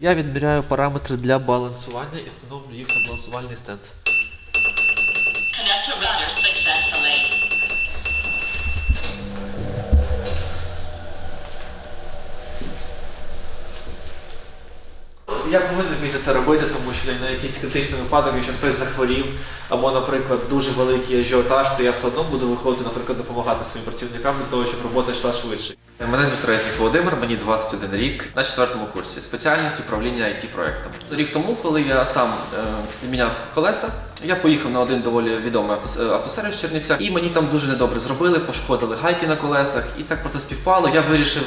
Я відміряю параметри для балансування і встановлю їх на балансувальний стенд. Я повинен вміти це робити, тому що на якийсь критичний випадок, якщо хтось захворів, або, наприклад, дуже великий ажіотаж, то я все одно буду виходити, наприклад, допомагати своїм працівникам для того, щоб робота йшла швидше. Мене звуть Резнік Володимир, мені 21 рік на четвертому курсі. Спеціальність управління it проектом Рік тому, коли я сам е, міняв колеса, я поїхав на один доволі відомий е, автосервіс в Чернівцях, і мені там дуже недобре зробили, пошкодили гайки на колесах, і так про це співпало. Я вирішив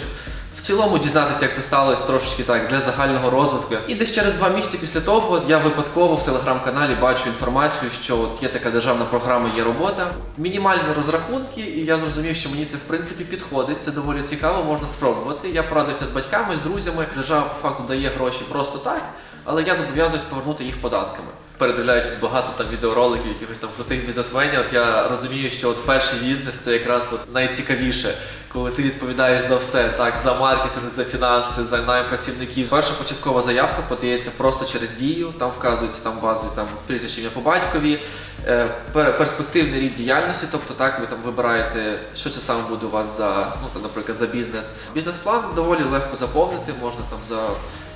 цілому дізнатися, як це сталося трошечки так для загального розвитку. І десь через два місяці після того я випадково в телеграм-каналі бачу інформацію, що от є така державна програма, є робота, мінімальні розрахунки, і я зрозумів, що мені це в принципі підходить. Це доволі цікаво, можна спробувати. Я порадився з батьками, з друзями. Держава по факту дає гроші просто так, але я зобов'язуюсь повернути їх податками. Передивляючись багато там відеороликів, якихось там крутих бізнесменів, от я розумію, що от перший бізнес це якраз от найцікавіше, коли ти відповідаєш за все, так за маркетинг, за фінанси, за найм працівників. Перша початкова заявка подається просто через дію. Там вказується там базові там прізвище по батькові, е, пер- перспективний рід діяльності. Тобто так ви там вибираєте, що це саме буде у вас за ну там, наприклад, за бізнес. Бізнес-план доволі легко заповнити, можна там за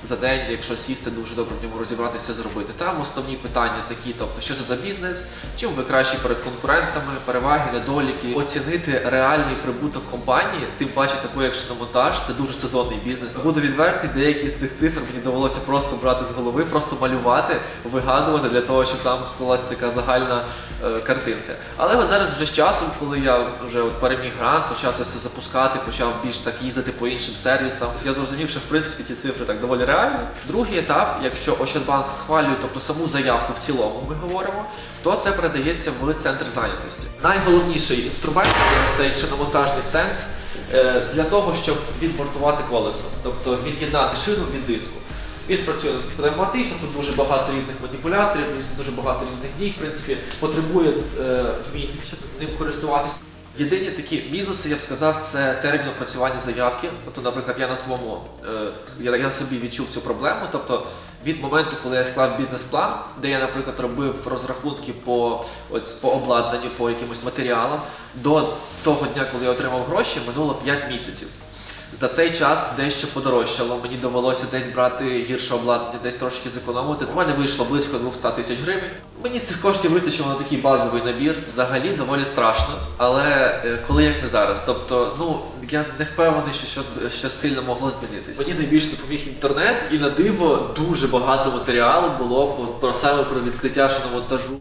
за день, якщо сісти дуже добре в ньому розібратися, зробити. Там основні питання такі, тобто, що це за бізнес, чим ви кращі перед конкурентами, переваги, недоліки, оцінити реальний прибуток компанії, тим паче таку, як шиномонтаж, це дуже сезонний бізнес. Буду відвертий, деякі з цих цифр мені довелося просто брати з голови, просто малювати, вигадувати для того, щоб там склалася така загальна е, картинка. Але от зараз вже з часом, коли я вже от переміг грант, почав це все запускати, почав більш так їздити по іншим сервісам. Я зрозумів, що в принципі ті цифри так доволі реальні. Другий етап, якщо Ощадбанк схвалює, тобто саму заявку в цілому, ми говоримо, то це передається в центр зайнятості. Найголовніший інструмент це шиномонтажний стенд е, для того, щоб відбортувати колесо, тобто від'єднати шину від диску. Він працює пневматично, тут дуже багато різних маніпуляторів, дуже багато різних дій, в принципі, потребує е, вмінь, щоб ним користуватись. Єдині такі мінуси, я б сказав, це термін опрацювання заявки. Тобто, наприклад, я на своєму е, я, на собі відчув цю проблему. Тобто, від моменту, коли я склав бізнес-план, де я, наприклад, робив розрахунки по, от, по обладнанню, по якимось матеріалам, до того дня, коли я отримав гроші, минуло 5 місяців. За цей час дещо подорожчало. Мені довелося десь брати гірше обладнання, десь трошки зекономити. У мене вийшло близько 200 тисяч гривень. Мені цих коштів вистачило на такий базовий набір. Взагалі доволі страшно, але е, коли як не зараз. Тобто, ну я не впевнений, що щось, щось сильно могло змінитись. Мені найбільше допоміг інтернет, і на диво дуже багато матеріалу було про, саме про відкриття шиномонтажу.